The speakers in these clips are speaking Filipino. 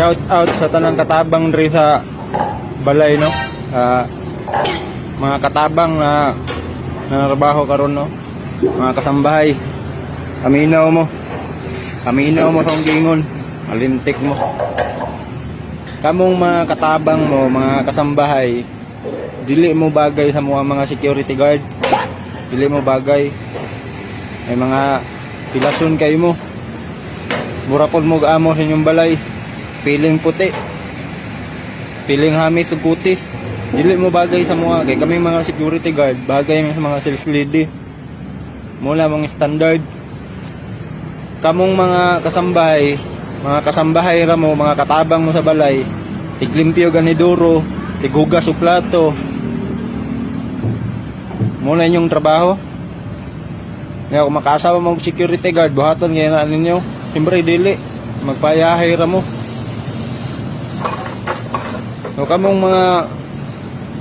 Shout out sa tanang katabang diri sa balay no. Ah, mga katabang na nanarabaho karon no. Mga kasambahay. Kaminaw mo. Kaminaw mo sa gingon. Alintik mo. Kamong mga katabang mo, mga kasambahay, dili mo bagay sa mga mga security guard. Dili mo bagay. May mga pilason kayo mo. Murapon mo amo sa inyong balay. Piling puti. Piling hamis ug kutis. Dili mo bagay sa mga kay kami mga security guard, bagay sa mga self-lady. Mula mong standard. Kamong mga kasambahay, mga kasambahay ra mo, mga katabang mo sa balay, tiglimpyo ganiduro, tigugas o plato. Muna inyong trabaho. Nga kung makasama mong security guard, buhaton ngayon ninyo. Siyempre, dili. Magpayahay ra mo. So, kamong mga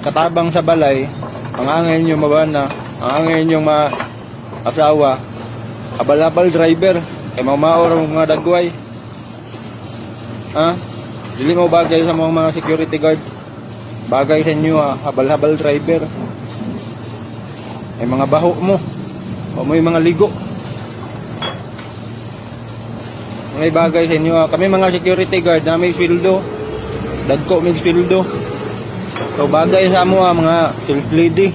katabang sa balay, ang angin nyo mabana, ang angin nyo ma asawa, abal-abal driver, kay mamaor ang mga dagway. Ha? Dili mo bagay sa mga, mga security guard. Bagay sa inyo ha, habal-habal driver. Ay mga baho mo. O mo mga ligo. May bagay sa inyo ha. Kami mga security guard na may sweldo. Dagko may sweldo. So bagay sa mo ha, mga self lady.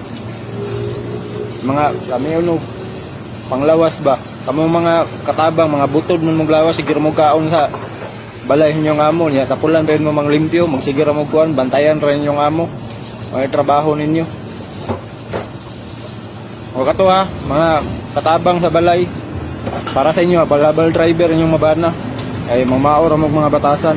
Mga kami ano, panglawas ba? Kamo mga katabang, mga butod mo maglawas, siguro mo kaon sa balay niyo nga mo niya tapulan rin mo mang limpyo magsigira mo kuan bantayan rin yung amo may trabaho ninyo o kato ha mga katabang sa balay para sa inyo ha balabal driver inyong mabana ay mamaor mo mga batasan